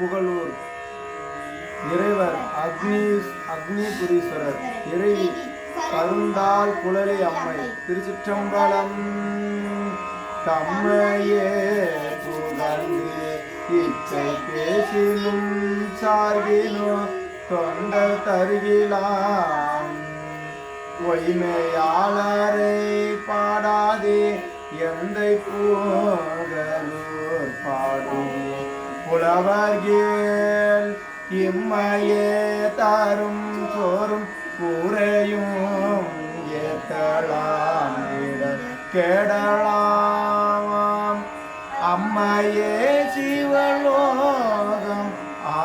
புகழூர். இறைவர் அக்னி அக்னிபுரீஸ்வரர். இறைவி கருந்தால் குழலி அம்மை. திருச்சிற்றம்பலம் தம்மையே புகழ்ந்து இச்சை பேசினும் சார்கினோ தொண்டர் தருகிலாம் ஒய்மையாளரை பாடாதே எந்தை போகலூர் பாடும் புலவர்கேள் இம்மையே தரும் சோறும் கூரையும் ஏத்தலாம் இடர் கெடலாம் அம்மையே சிவலோகம்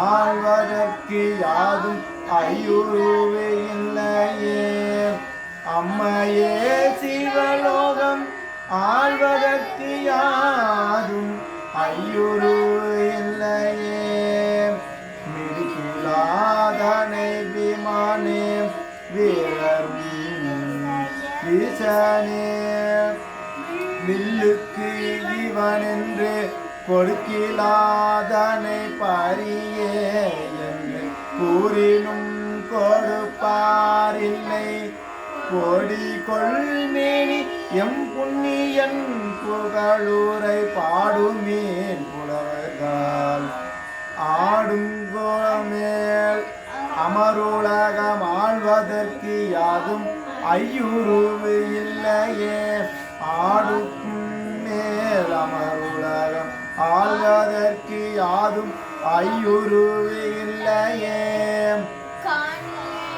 ஆழ்வதற்கு யாதும் ஐயுருவே இல்லையே அம்மையே சிவலோகம் ஆழ்வதற்கு யாதும் ஐயுரு ஈசனே வில்லுக்கு இவன் என்று கொடுக்கிலாதனை பாரியே என்று கூறினும் கொடுப்பாரில்லை. கொடி கொள்மேனி எம் புண்ணியன் புகழூரை பாடுமேன் புலவர்கள் ஆடுங்கோமேல் அமருலகமா ஆழ்வதற்கு யாதும் ஐயுருவு இல்லையே. ஆடுக்கும் மேல் அமருலகம் ஆழ்வதற்கு யாதும் ஐயுருவு இல்லையே.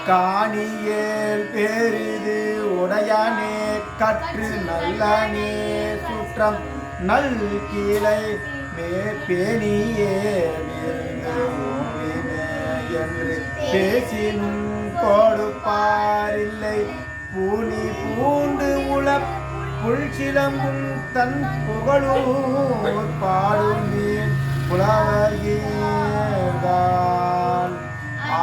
காணியேல் பேரிது உடையானே. கற்று நல்லனே. சுற்றம் நல் கீழை. மே பேணியே என்று பேசினும் கொடுப்பாரில்லை. பூனி பூண்டு உளப் புல்சிலம்பும் தன் புகழூர் பாடும் நீர் புலவர்கீர்தான்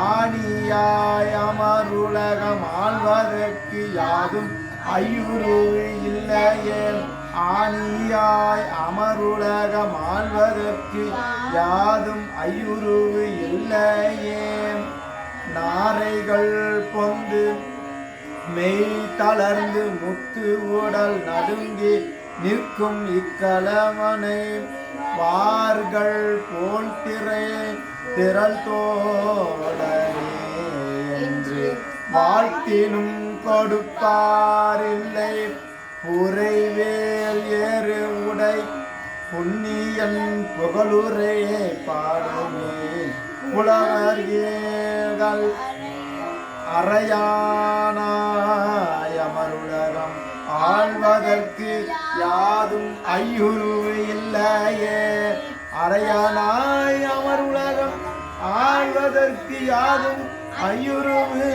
ஆணியாய் அமருலகம் ஆழ்வதற்கு யாதும் ஐயுரு இல்லையே ஆணியாய் அமருலகம் ஆழ்வதற்கு யாதும் ஐயுருவு இல்லையே நாரைகள் பொந்து மெய் தளர்ந்து முத்து உடல் நடுங்கி நிற்கும் இக்கலவனை வார்கள் போல் திரை திரள் தோடனே என்று வாழ்த்தினும் கொடுப்பாரில்லை. புரைவேல் ஏறு உடை புண்ணியன் புகழுரையே பாடுமே. புலவர்கள் அறையானாய் அமருலகம். ஆழ்வதற்கு யாதும் ஐயுரு இல்லையே. அறையானாய் அமருலகம். ஆழ்வதற்கு யாதும் ஐயுருவு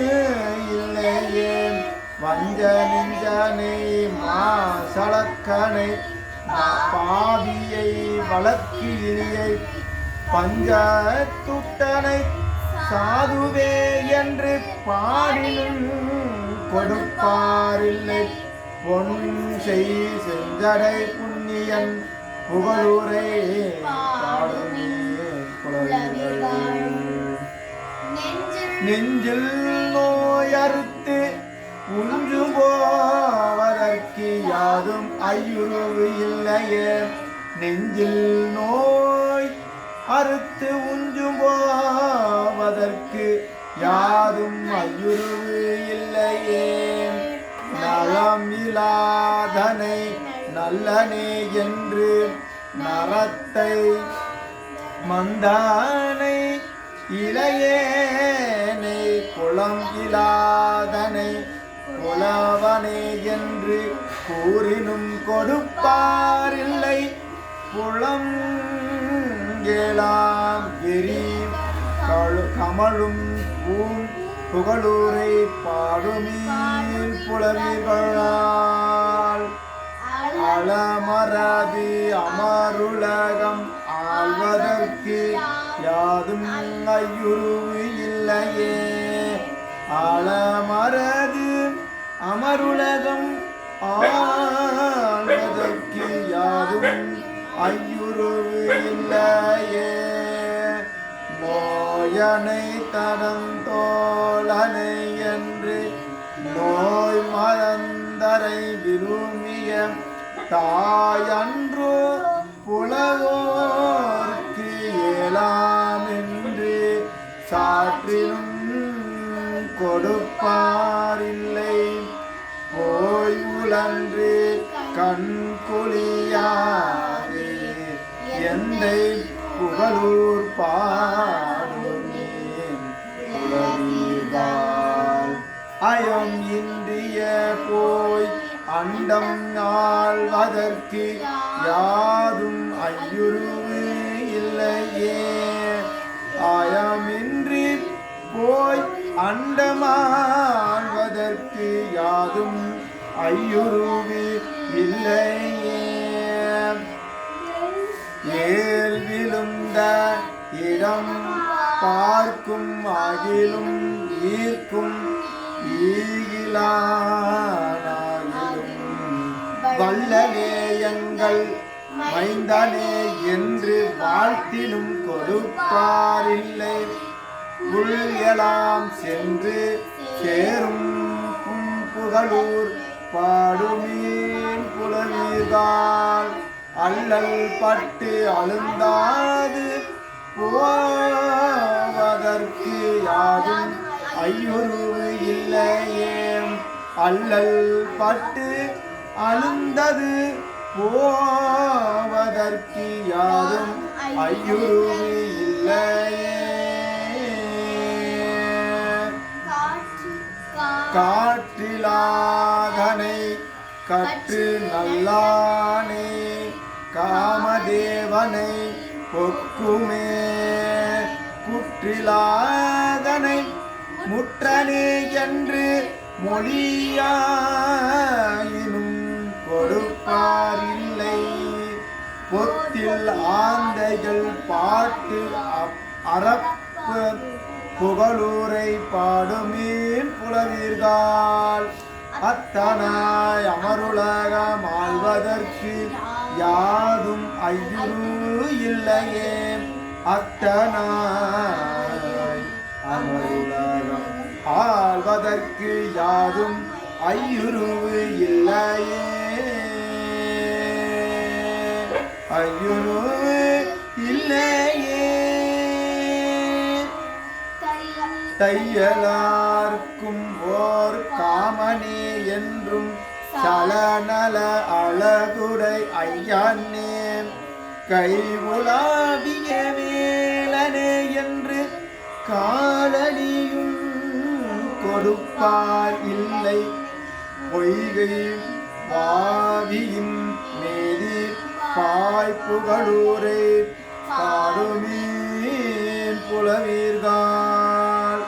இல்லையே. வஞ்ச நெஞ்சனை மாசலக்கனை பாவியை வளர்க்கு இனியை பஞ்ச துட்டனை சாதுவே என்று பாடினும் கொடுப்பாரில்லை. பொன் செய் செஞ்சடை புண்ணியன் புகழூரே நெஞ்சில் நோயறுத்து உஞ்சு போவதற்கு யாரும் ஐயுருவு இல்லையே. நெஞ்சில் நோய் அறுத்து உன் அதற்கு யாதும் ஐயுருவு இல்லையே. நலம் இலாதனை நல்லனே என்று நரத்தை மந்தானை இளையேனை குளம் இலாதனை புலவனே என்று கூறினும் கொடுப்பாரில்லை புலம் கேளாம் எரியும் கழு கமழும் பூம் புகழூரை பாடுமீன் புலவிகளால். அலமரது அமருலகம் ஆழ்வதற்கு யாதும் ஐயுருவு இல்லையே ஆழமரது அமருலகம் ஆழ்வதற்கு யாதும் ஐயுருவு இல்லையே நோயனை தடந்தோழனை என்று நோய் மறந்தரை விரும்பிய தாயன்று புலவோர்க்கு ஏலாம் என்று சாற்றிலும் கொடுப்பாரில்லை. போய் உழன்று கண் குழியாரே எந்தை புகழூர் பாடுமே அயம் இந்திய போய் அண்டம் ஆழ்வதற்கு யாதும் ஐயுருவு இல்லையே. ஆயமின்றி போய் அண்டமாழ்வதற்கு யாதும் ஐயுருவு இல்லையே. ஏல் விழுந்த இடம் பார்க்கும் அகிலும் ஈர்க்கும் ஈகிலானாயிலும் வல்லலே எங்கள் மைந்தனே என்று வாழ்த்திலும் கொடுப்பாரில்லை. புல்யலாம் சென்று சேரும் புகழூர் பாடுமீன் புலவீர்தான் அல்லல் பட்டு அழுந்தாது போவதற்கு யாரும் ஐயுருவு இல்லையே அல்லல் பட்டு அழுந்தது போவதற்கு யாரும் ஐயுருவு இல்லையே காற்றிலாதனை கற்று நல்லானே காமதேவனை பொக்குமே குற்றிலாதனை முற்றனே என்று மொழியாயினும் கொடுப்பாரில்லை. பொத்தில் ஆந்தைகள் பாட்டு அப்- புகழூரை பாடுமீன் புலவீர்கள் அத்தனாய் அமருலகம் ஆழ்வதற்கு யாதும் ஐயுரு இல்லையே. அத்தனாய் அமருலகம் ஆழ்வதற்கு யாதும் ஐயுருவு இல்லையே. ஐயுருவு இல்லையே. தையலார்க்கும் ஓர் காமனே என்றும் சலநல அழகுடை ஐயானே கை உலாவிய வேலனே என்று காலனியும் கொடுப்பார் இல்லை. பொய்கை வாவியின் மேதி பாய்ப்புகளூரை பாடுமீன் புலவீர்கள்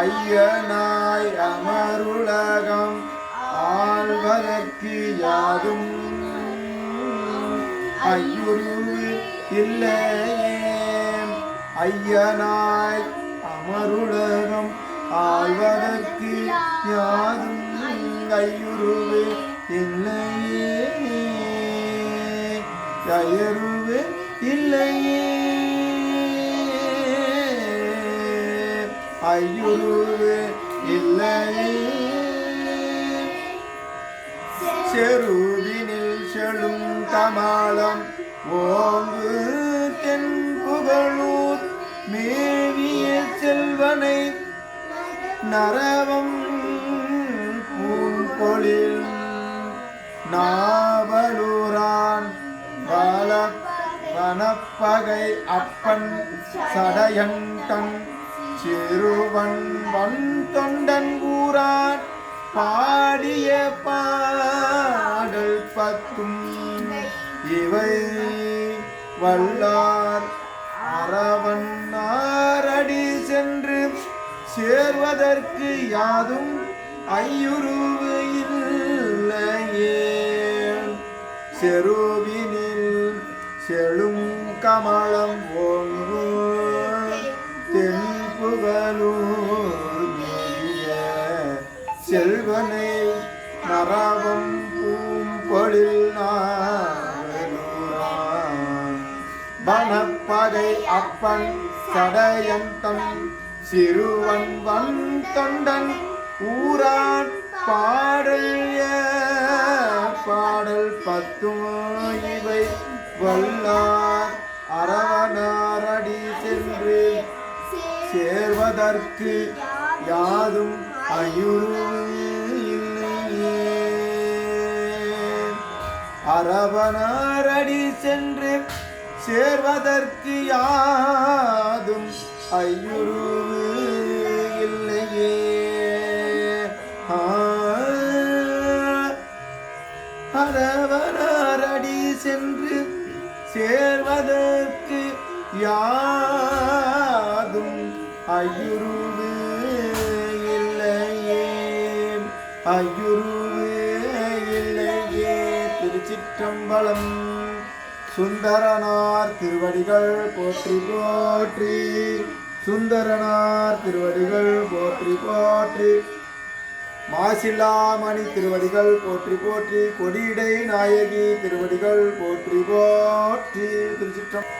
ஐயனாய் அமருலகம் ஆழ்வதற்கு யாரும் ஐயுருவு இல்லையே. ஐயனாய் அமருடகம் ஆழ்வதற்கு யாரும் ஐயுருவு இல்லையே. ஐயருவு இல்லையே. ஐயுருவு இல்லையே. செருவினில் செழும் கமலம் ஓங்கு தென் புகழூர் மேவிய செல்வனை நரவம் பூங்கொழில் நாவலூரான் வள வனப்பகை அப்பன் சடையண்டன் சிறுவன் வன் தொண்டன் கூறான். பாடிய பாடல் பத்தும். இவை வல்லார் அரவன்னாரடி சென்று சேர்வதற்கு யாதும் ஐயுருவு இல்லையே. செருவினில் செழும் கமலம் ஓங்கு. தென்புகலூர் செல்வனை நரவம் பூம்பொழில் நாவலூரான் அப்பன் சடையன் சிறுவன் வன் தொண்டன் ஊரான் பாடல் பாடல் பத்தும் இவை வல்லார் அரவனாரடி சென்று சேர்வதற்கு யாதும் அயுரு அரவனாரடி சென்று சேர்வதற்கு யாதும் ஐயுருவு இல்லையே. அரவனாரடி சென்று சேர்வதற்கு யாதும் ஐயுருவு இல்லையே. ஐயுரு திருச்சிற்றம்பலம் சுந்தரனார் திருவடிகள் போற்றி போற்றி. சுந்தரனார் திருவடிகள் போற்றி போற்றி. மாசில்லாமணி திருவடிகள் போற்றி போற்றி. கொடியடை நாயகி திருவடிகள் போற்றி போற்றி. திருச்சிற்றம்